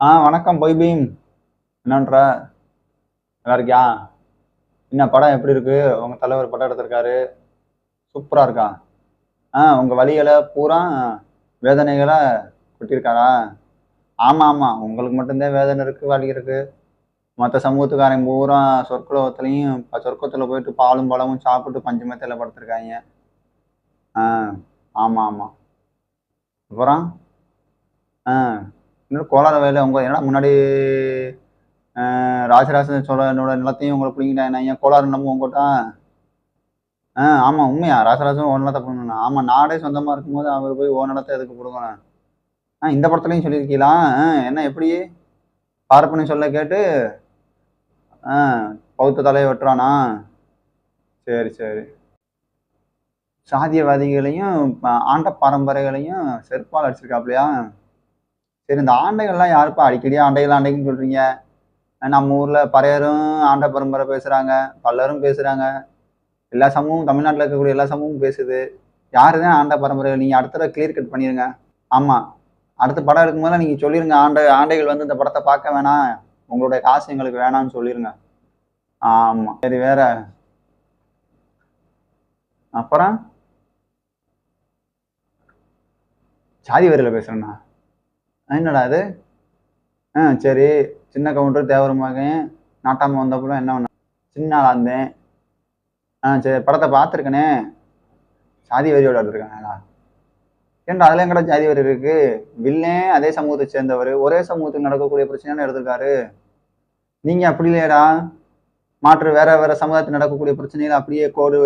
ஆ வணக்கம் பொய் பீம். என்னன்ற? நல்லா இருக்கியா என்ன படம் எப்படி இருக்கு? உங்க தலைவர் படம் எடுத்திருக்காரு. சூப்பரா இருக்கா? ஆ உங்க வழிகளை பூரா வேதனைகளை கொட்டியிருக்காரா? ஆமா ஆமா உங்களுக்கு மட்டும்தான் வேதனை இருக்கு வலி இருக்கு. மற்ற சமூகத்துக்காரன் பூரா சொற்குலத்துலையும் சொர்க்கத்தில் போயிட்டு பாலும் பழமும் சாப்பிட்டு பஞ்சமத்தில் படுத்திருக்காங்க. ஆ ஆமாம் ஆமாம் அப்புறம்? ஆ. இன்னொரு கோலார வயலில் அவங்க. ஏன்னா முன்னாடி ஆஹ் ராஜராஜ சோழனோட நிலத்தையும் உங்களை பிடிங்கிட்டாங்க. கோளாறு நம்ம உங்கள்கிட்ட ஆ ஆமாம் உண்மையா. ராஜராஜன் ஒரு நிலத்தை பண்ணணும் ஆமாம் நாடே சொந்தமாக இருக்கும்போது அவர் போய் ஓ நிலத்தை எதுக்கு கொடுக்கணும் ஆ இந்த படத்துலையும் சொல்லியிருக்கீங்களா? ஆ என்ன எப்படி? பார்ப்பனை சொல்ல கேட்டு ஆ பௌத்த தலையை வெட்டுறானா? சரி சரி. சாதியவாதிகளையும் ஆண்ட பரம்பரைகளையும் செருப்பால் அடிச்சிருக்காப்லையா? சரி இந்த ஆண்டைகள்லாம் யாருப்பா அடிக்கடி? ஆண்டைகள் ஆண்டைகள்னு சொல்றீங்க. நம்ம ஊர்ல பறையரும் ஆண்ட பரம்பரை பேசுறாங்க பல்லரும் பேசுறாங்க. எல்லா சமூகமும் தமிழ்நாட்டில் இருக்கக்கூடிய எல்லா சமூகமும் பேசுது. யாருதான் ஆண்ட பரம்பரை நீங்க அடுத்த கிளியர் கட் பண்ணிருங்க. ஆமா. அடுத்த படம் எடுக்கும்போது நீங்க சொல்லிருங்க. ஆண்ட ஆண்டைகள் வந்து இந்த படத்தை பார்க்க வேணாம். உங்களுடைய காசு எங்களுக்கு வேணாம்னு சொல்லிருங்க. ஆமா. சரி வேற. அப்புறம்? சாதி வரியில் பேசுறேண்ணா. என்னடா அது ஆ சரி. சின்ன கவுண்டர் தேவர மகன் நாட்டாம வந்தப்பறம் என்ன பண்ண சின்ன ஆளா இருந்தேன். ஆ சரி. படத்தை பார்த்துருக்கனே. சாதி வரியோட இருக்காங்களா? ஏன்டா அதில் எங்கடா ஜாதி வரி இருக்கு? வில்லே அதே சமூகத்தை சேர்ந்தவர். ஒரே சமூகத்துக்கு நடக்கக்கூடிய பிரச்சனைன்னு எடுத்திருக்காரு. நீங்க அப்படி இல்லையடா. மாற்று வேற வேற சமுதாயத்தில் நடக்கக்கூடிய பிரச்சனைகள் அப்படியே கோடு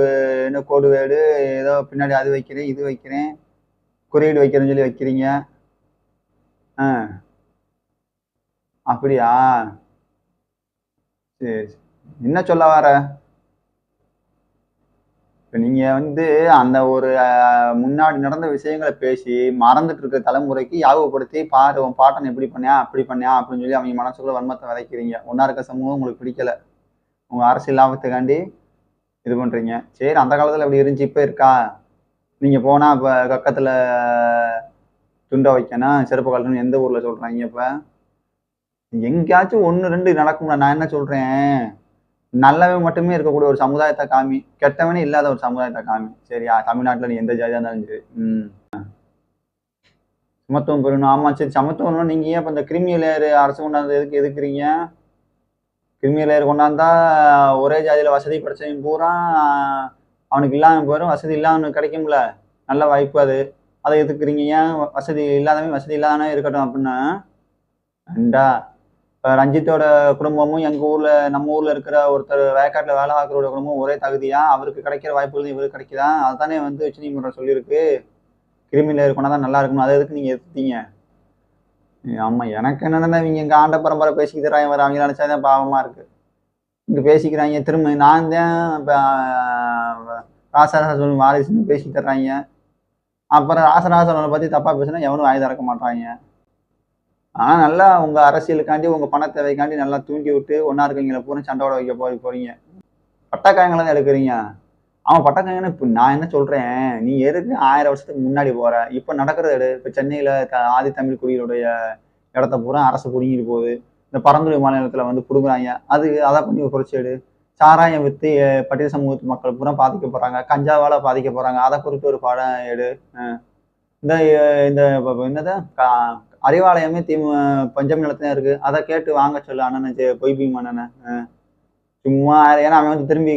என்ன கோடு வேடு. ஏதோ பின்னாடி அது வைக்கிறேன் இது வைக்கிறேன். குறியீடு வைக்கிறேன்னு சொல்லி வைக்கிறீங்க. ஆ. அப்படியா? சரி சரி. என்ன சொல்ல வர? இப்ப நீங்க வந்து அந்த ஒரு முன்னாடி நடந்த விஷயங்களை பேசி மறந்துட்டு இருக்க தலைமுறைக்கு யாபகப்படுத்தி பாரு உன் பாட்டன் எப்படி பண்ணியா அப்படி பண்ணியா அப்படின்னு சொல்லி அவங்க மனசுக்குள்ள வன்மத்தை விதைக்கிறீங்க. ஒன்னா இருக்க சமூகம் உங்களுக்கு பிடிக்கல. உங்க அரசியல் லாபத்துக்காண்டி இது பண்றீங்க. சரி அந்த காலத்துல அப்படி இருந்துச்சு இப்ப இருக்கா? நீங்க போனா இப்ப கக்கத்துல துண்டை வைக்கணும் செருப்பு கழட்டணும் எந்த ஊர்ல சொல்றாங்க இப்ப? எங்கேயாச்சும் ஒன்று ரெண்டு நடக்கும்ல நான் என்ன சொல்றேன்? நல்லவன் மட்டுமே இருக்கக்கூடிய ஒரு சமுதாயத்தை காமி கெட்டவனே இல்லாத ஒரு சமுதாயத்தை காமி. சரியா? தமிழ்நாட்டுல நீ எந்த ஜாதியாக இருந்தாலும் சரி. ம். சமத்துவம் பெறணும். ஆமா சரி. சமத்துவம் நீங்க ஏன் இப்போ இந்த கிரிமி லேயர் அரசு கொண்டாந்து எதுக்கு எதுக்குறீங்க கிரிமி லேயர் கொண்டாந்தா ஒரே ஜாதியில வசதி படைச்சவன் பூரா அவனுக்கு இல்லாமல் போயிடும் வசதி இல்லாமல் கிடைக்கும்ல. நல்ல வாய்ப்பு அது. அதை எதுக்குறீங்க ஏன் வசதி இல்லாதவன் வசதி இல்லாதவனே இருக்கட்டும் அப்படின்னா அண்டா இப்போ ரஞ்சித்தோட குடும்பமும் எங்கள் ஊரில் நம்ம ஊரில் இருக்கிற ஒருத்தர் வேக்காட்டில் வேலை பார்க்குறோட குடும்பம் ஒரே தகுதியா அவருக்கு கிடைக்கிற வாய்ப்புகள் இவருக்கு கிடைக்குதா? அதுதானே வந்து உச்சநீதிமன்றம் சொல்லியிருக்கு. கிரிமினல் இருக்கணும் தான் நல்லா இருக்கணும். அதை எதுக்கு நீங்கள் எடுத்தீங்க ஆமாம் எனக்கு என்னென்னா இவங்க எங்கள் ஆண்ட பரம்பரை பேசிக்கிறாங்க வர அவங்க நினச்சாதான் பாவமாக இருக்குது இங்கே பேசிக்கிறாங்க திரும்ப நான் தான் இப்போ ராசராசன் வாரிசுன்னு பேசி தர்றாங்க அப்புறம் ராசராசனை பற்றி தப்பாக பேசினா எவனும் வாய் திறக்க மாட்டாங்க. ஆனா நல்லா உங்க அரசியலுக்காண்டி உங்க பண தேவைக்காண்டி நல்லா தூண்டி விட்டு ஒன்னா இருக்கீங்கள பூரா சண்டோட வைக்க போய் போறீங்க. பட்டக்காயங்களை தான் எடுக்கிறீங்க. அவன் பட்டக்காயங்கன்னு இப்போ நான் என்ன சொல்றேன்? நீ எதுக்கு ஆயிரம் வருஷத்துக்கு முன்னாடி போற? இப்ப நடக்கிறது எடு. இப்ப சென்னையில த- ஆதி தமிழ் குடிகளுடைய இடத்த பூரா அரசு புடுங்கிட்டு போகுது. இந்த பரந்துரை மாநிலத்துல வந்து புடுங்குறாங்க. அது அதை பண்ணி ஒரு எடு. சாராயம் வித்து பட்டியல் சமூகத்து மக்கள் பூரா பாதிக்க போறாங்க. கஞ்சாவால பாதிக்க போறாங்க. அதை குறித்து ஒரு பாடம் எடு இந்த இந்த என்னது? அறிவாலயமே திமு பஞ்சம் நிலத்துல இருக்கு. அதை கேட்டு வாங்க சொல்லு அண்ணன் பொய் பீம் அண்ணனை சும்மா ஏன்னா அவன் வந்து திரும்பி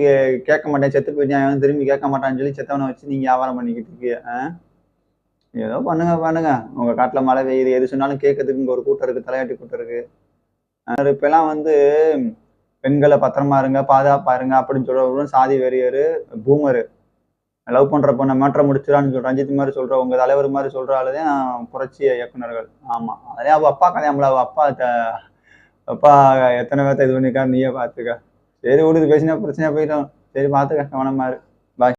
கேட்க மாட்டேன். செத்து போயிட்டான். அவன் வந்து திரும்பி கேட்க மாட்டான்னு சொல்லி செத்தவனை வச்சு நீங்க வியாபாரம் பண்ணிக்கிட்டு இருக்கீங்க ஏதோ பண்ணுங்க பண்ணுங்க. உங்க காட்டுல மழை பெய்யுது. எது சொன்னாலும் கேட்கறதுக்கு இங்க ஒரு கூட்டம் இருக்கு. தலையாட்டி கூட்டம் இருக்கு. அஹ் இப்பெல்லாம் வந்து பெண்களை பத்திரமா இருங்க பாதுகாப்பா இருங்க அப்படின்னு சொல்றவரும் சாதி வெறியரு பூமரு. லவ் பண்ற பொண்ணை மேட்ரை முடிச்சிடான்னு சொல்ற ரஞ்சித் மாதிரி சொல்ற உங்க தலைவர் மாதிரி சொல்ற ஆளுதான் புரட்சி இயக்குனர்கள். ஆமா. அதே அவ அப்பா கல்யாணம்ல அவ அப்பா அப்பா எத்தனை பேர்த்த இது பண்ணிக்கா நீயே பாத்துக்க. சரி விடுது பேசினா பிரச்சனையா போயிட்டோம் சரி பாத்துக்க கவனமா இரு.